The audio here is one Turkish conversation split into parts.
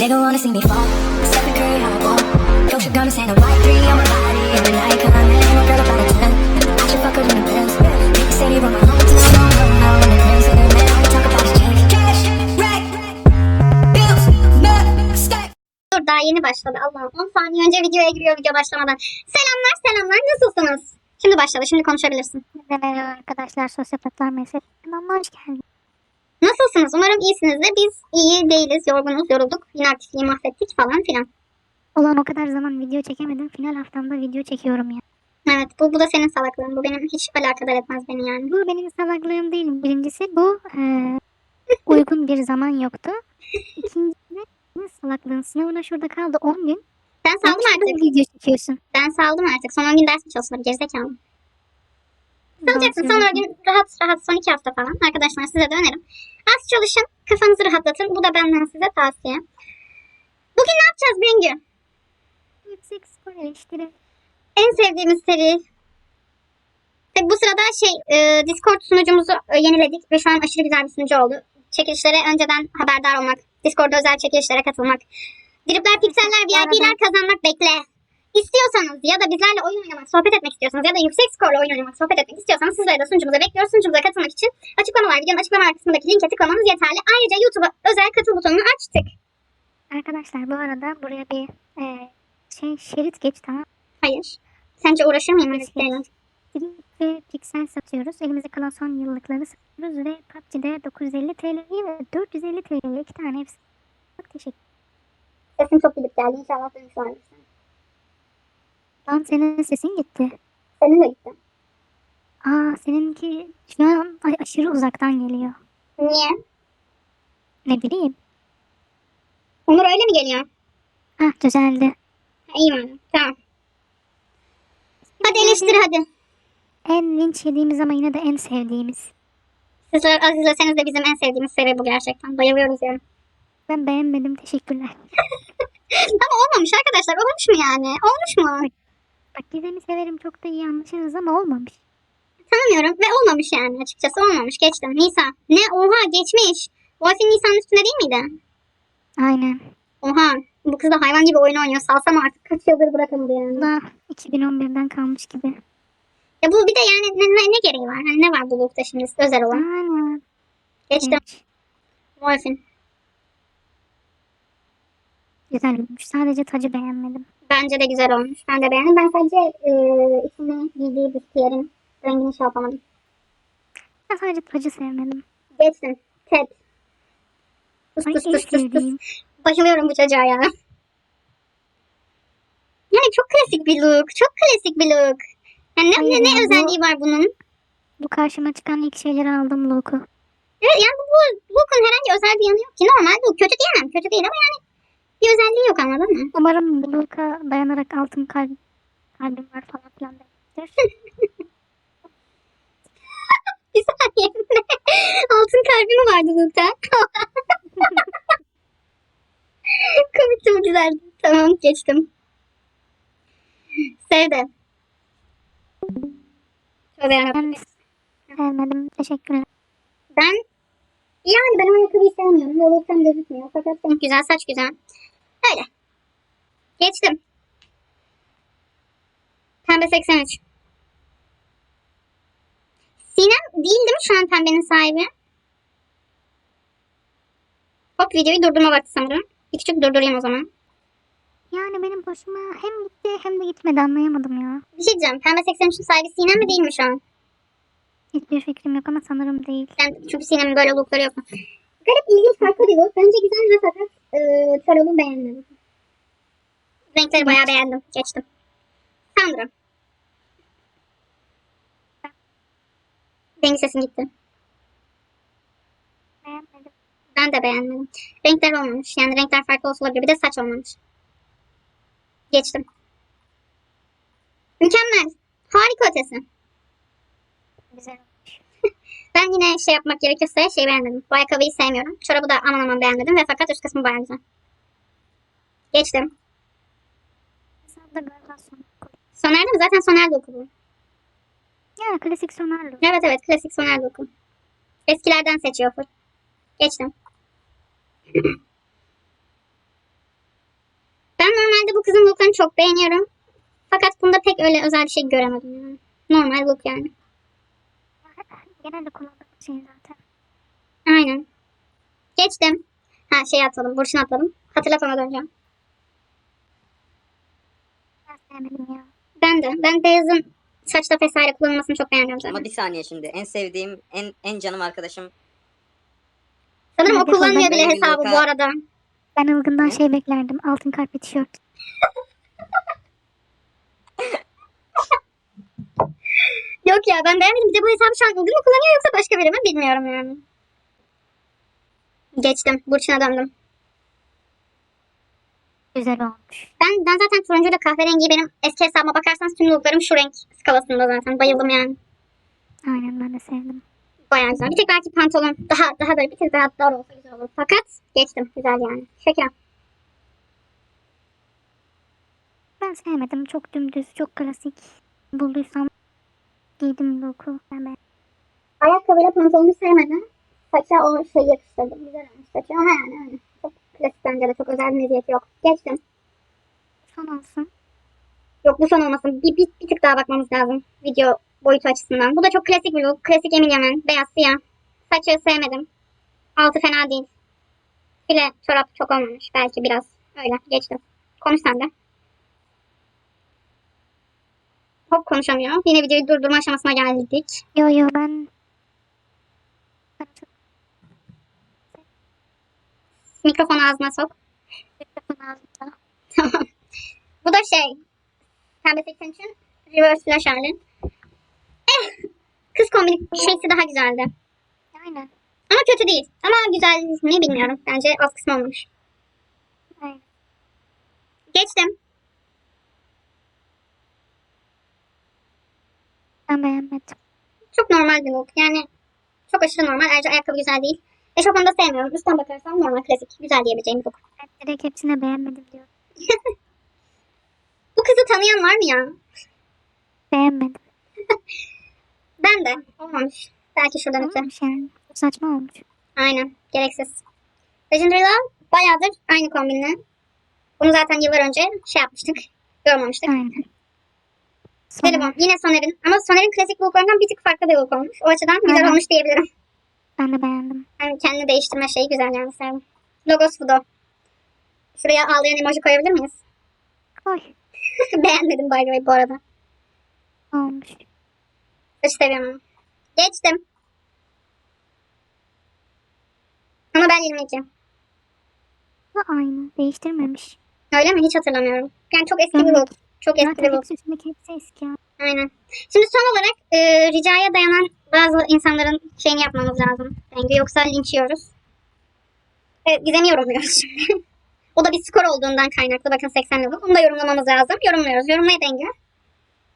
Nigga wanna see me fall. Stephen Curry, how I ball. Coach, you're gonna send a white three on my body. Every night, come on, man. One girl about a 10. I should fuck her in the Benz. He said he run my. No, no, no. And the in the bills, stack. Dur daha yeni başladı Allah'ım. 10 saniye önce videoya giriyor video başlamadan. Selamlar selamlar nasılsınız? Şimdi başladı şimdi konuşabilirsin. Merhaba arkadaşlar, Sosyopatlar Meslek kanalına hoş geldiniz. Nasılsınız? Umarım iyisinizdir. Biz iyi değiliz, yorgunuz, yorulduk. Yine aktifliği mahvettik falan filan. Ulan o kadar zaman video çekemedim, final haftamda video çekiyorum ya. Evet bu, bu da senin salaklığın. Bu benim hiç alakadar etmez beni yani. Bu benim salaklığım değil. Birincisi bu eee, uygun bir zaman yoktu. İkincisi de salaklığın. Sınavına şurada kaldı 10 gün. Ben saldım Sen artık. video çekiyorsun. Ben saldım artık. Son 10 gün ders mi çalışılır? Gerizekalı. Salacaksın. Son 10 söylüyorsun. gün rahat rahat son 2 hafta falan. Arkadaşlar size de önerim. Az çalışın. Kafanızı rahatlatın. Bu da benden size tavsiye. Bugün ne yapacağız Bengü? Yüksek skor eleştiri. En sevdiğimiz seri. Tabi bu sırada şey e, Discord sunucumuzu e, yeniledik ve şu an aşırı güzel bir sunucu oldu. Çekilişlere önceden haberdar olmak, Discord'da özel çekilişlere katılmak, dripler, pikseller, VIP'ler kazanmak bekle. İstiyorsanız ya da bizlerle oyun oynamak, sohbet etmek istiyorsanız ya da yüksek skorla oyun oynamak, sohbet etmek istiyorsanız sizleri de sunucumuza bekliyoruz. Sunucumuza katılmak için açıklamalar, videonun açıklamalar kısmındaki linke tıklamanız yeterli. Ayrıca YouTube'a özel katıl butonunu açtık. Arkadaşlar bu arada buraya bir eee, şey şerit geç tamam. Hayır. Sence uğraşır mıyım? ve piksel satıyoruz. Elimizde kalan son yıllıkları satıyoruz ve PUBG'de 950 TL'ye ve 450 TL'ye iki tane hepsi. Çok teşekkür Sesim çok gidip geldi. İnşallah dönüş vardır. Lan senin sesin gitti. Senin de gitti. Aa seninki şu an aşırı uzaktan geliyor. Niye? Ne bileyim. Onur öyle mi geliyor? Ah düzeldi. Ha, iyi mi? Tamam. Hadi eleştir hadi. En linç yediğimiz ama yine de en sevdiğimiz. Sizler az izleseniz de bizim en sevdiğimiz seri bu gerçekten. Bayılıyoruz yani. Ben beğenmedim teşekkürler. Ama olmamış arkadaşlar. Olmuş mu yani? Olmuş mu? Bak Gizem'i severim çok da iyi anlaşırız ama olmamış. Tanımıyorum ve olmamış yani açıkçası. Olmamış. Geçtim. Nisa. Ne? Oha geçmiş. Wolf'in Nisa'nın üstünde değil miydi? Aynen. Oha. Bu kız da hayvan gibi oyun oynuyor. Salsam artık kaç yıldır bırakamadı yani. Da 2011'den kalmış gibi. Ya bu bir de yani ne, ne, ne gereği var? Hani ne var bu look'ta şimdi özel olan? Aynen. Geçtim. Evet. Wolf'in. Güzel olmuş. Sadece tacı beğenmedim. Bence de güzel olmuş. Ben de beğendim. Ben sadece e, içine giydiği büstiyerin rengini şey yapamadım. Ben sadece tacı sevmedim. Geçtim. Ted. Tus Ay tus tus tus. sevdiğim. Bayılıyorum bu çocuğa ya. Yani çok klasik bir look. Çok klasik bir look. Yani ne, ne, Hayır ne bu- özelliği var bunun? Bu karşıma çıkan ilk şeyleri aldım Luke'u. Evet yani bu, bu look'un herhangi özel bir yanı yok ki. Normal look. Kötü diyemem. Kötü değil ama yani bir özelliği yok anladın mı? Umarım bu Luke'a dayanarak altın kalp, kalbim var falan filan demiştir. Bir saniye. Altın kalbi mi vardı look'ta? Komik çok güzeldi. Tamam geçtim. Sevdim. Tövbe yarabbim. Sevmedim. Teşekkürler. Ben yani ben o ayakkabıyı sevmiyorum. Böyle tam gözükmüyor. Fakat renk güzel, saç güzel. Öyle. Geçtim. Pembe 83. Sinem değil değil mi şu an pembenin sahibi? Hop videoyu durdurma vakti sanırım. Bir küçük durdurayım o zaman. Yani benim hoşuma hem gitti hem de gitmedi anlayamadım ya. Bir şey diyeceğim. Pembe 83'ün sahibi Sinem mi değil mi şu an? Hiçbir fikrim yok ama sanırım değil. Yani çünkü Sinem'in böyle lookları yok mu? Garip ilginç farklı bir look. Bence güzel ve fakat e, çorabı beğenmedim. Renkleri bayağı beğendim. Geçtim. Sandra. Rengi sesin gitti. Beğenmedim. Ben de beğenmedim. Renkler olmamış. Yani renkler farklı olsa olabilir. Bir de saç olmamış. Geçtim. Mükemmel. Harika ötesi. Güzel olmuş. Ben yine şey yapmak gerekirse şey beğenmedim. Bu ayakkabıyı sevmiyorum. Çorabı da aman aman beğenmedim ve fakat üst kısmı bayağı güzel. Geçtim. Soner mi? Zaten Soner de okudu. Ya klasik sonarlı. Evet evet klasik Soner de oku. Eskilerden seçiyor full. Geçtim. Ben normalde bu kızın looklarını çok beğeniyorum. Fakat bunda pek öyle özel bir şey göremedim yani. Normal look yani. Genelde kullandığım şey zaten. Aynen. Geçtim. Ha şey atladım. Burçin atladım. Hatırlat ona döneceğim. Ben sevmedim ya. Ben de. Ben beyazın saçta vesaire kullanılmasını çok beğendim zaten. Ama bir saniye şimdi. En sevdiğim, en en canım arkadaşım. Sanırım o Ben de kullanmıyor bile kullandım. hesabı bu arada. Ben Ilgın'dan Ne? şey beklerdim. Altın kalpli tişört. Yok ya ben beğenmedim. Bir de bu hesabı şu an Ilgın mı kullanıyor yoksa başka biri mi bilmiyorum yani. Geçtim. Burçin'e döndüm. Güzel olmuş. Ben, ben zaten turuncuyla kahverengi benim eski hesabıma bakarsanız tüm looklarım şu renk skalasında zaten. Bayıldım yani. Aynen ben de sevdim. Bayağı güzel. Bir tek belki pantolon daha daha böyle bir tık daha dar olsa güzel olur. Fakat geçtim. Güzel yani. Şeker. Ben sevmedim. Çok dümdüz, çok klasik. Bulduysam giydim look'u. Ben. Ayakkabıyla pantolonu sevmedim. Saça o şey yakıştırdı. Güzel olmuş saçı ama yani öyle. Çok klasik bence de çok özel bir meziyeti yok. Geçtim. Son olsun. Yok bu son olmasın. Bir, bir, bir tık daha bakmamız lazım. Video boyutu açısından. Bu da çok klasik bir look. Klasik Emin Yaman. Beyaz siyah. Saçı sevmedim. Altı fena değil. File çorap çok olmamış. Belki biraz. Öyle geçtim. Konuş sen de. Hop konuşamıyor. Yine videoyu durdurma aşamasına geldik. Yo yo ben... Mikrofonu ağzına sok. mikrofon ağzımda. Bu da şey. Pembe 83'ün reverse flash hali. Eh. Kız kombini şeysi daha güzeldi. Aynen. Ama kötü değil. Ama güzel mi bilmiyorum. Bence az kısmı olmamış. Aynen. Geçtim. Ben beğenmedim. Çok normal bir look. Yani çok aşırı normal. Ayrıca ayakkabı güzel değil. Eşofmanı da sevmiyorum. Üstten bakarsam normal klasik. Güzel diyebileceğim bir look. Ben direkt hepsine beğenmedim diyor. Bu kızı tanıyan var mı ya? Beğenmedim. Ben de. Olmamış. Belki şuradan öte. Olmuş yani. Saçma olmuş. Aynen. Gereksiz. Legendary Love bayağıdır aynı kombinle. Bunu zaten yıllar önce şey yapmıştık. Yormamıştık. Aynen. Bu. Yine Soner'in. Ama Soner'in klasik looklarından bir tık farklı bir look olmuş. O açıdan güzel Aynen. olmuş diyebilirim. ben de beğendim. Yani kendini değiştirme şeyi güzel yani sevdim. Logos bu da. Şuraya ağlayan emoji koyabilir miyiz? Koy. Beğenmedim by the way bu arada. Olmuş. Saçı seviyorum. Geçtim. Ama ben 22. Bu aynı. Değiştirmemiş. Öyle mi? Hiç hatırlamıyorum. Yani çok eski bir look. Çok eski bir Zaten look. hepsi eski. Aynen. Şimdi son olarak e, ricaya dayanan bazı insanların şeyini yapmamız lazım. Bence yoksa linç yiyoruz. Evet, Gizem'i yorumluyoruz şimdi. o da bir skor olduğundan kaynaklı. Bakın 80 level. Onu da yorumlamamız lazım. Yorumluyoruz. Yorumlaya denge.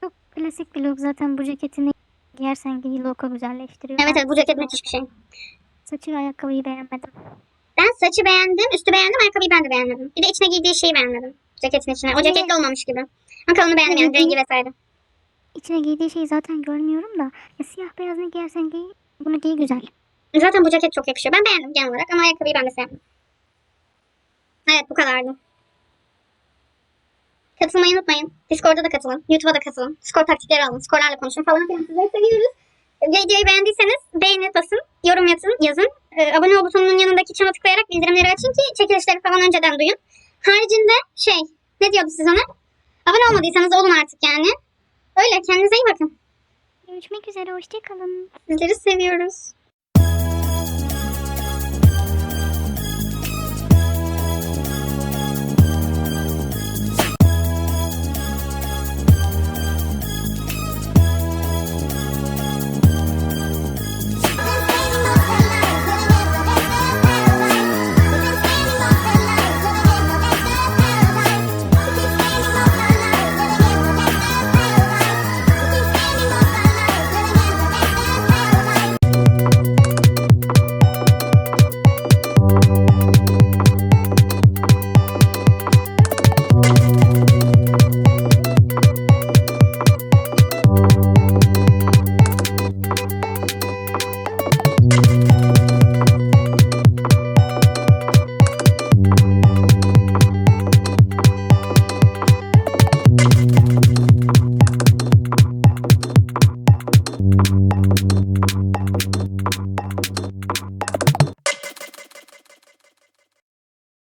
Çok klasik bir look. Zaten bu ceketini giyersen giy look'u güzelleştiriyor. Evet evet bu ceket müthiş bir şey. Saçı ve ayakkabıyı beğenmedim. Ben saçı beğendim. Üstü beğendim. Ayakkabıyı ben de beğenmedim. Bir de içine giydiği şeyi beğenmedim. Ceketin içine. O ceketli olmamış gibi. Ama kalanı beğendim yani. Rengi vesaire. İçine giydiği şeyi zaten görmüyorum da. Ya siyah beyaz ne giyersen giy. Bunu giy güzel. Zaten bu ceket çok yakışıyor. Ben beğendim genel olarak ama ayakkabıyı ben de sevdim. Evet bu kadardı. Katılmayı unutmayın. Discord'da da katılın. YouTube'a da katılın. Skor taktikleri alın. Skorlarla konuşun falan filan. Sizleri seviyoruz. Videoyu beğendiyseniz beğeni basın. Yorum yazın. yazın. Ee, abone ol butonunun yanındaki çana tıklayarak bildirimleri açın ki çekilişleri falan önceden duyun. Haricinde şey ne diyordu siz ona? Abone olmadıysanız olun artık yani. Öyle kendinize iyi bakın. Görüşmek üzere. Hoşçakalın. Sizleri seviyoruz.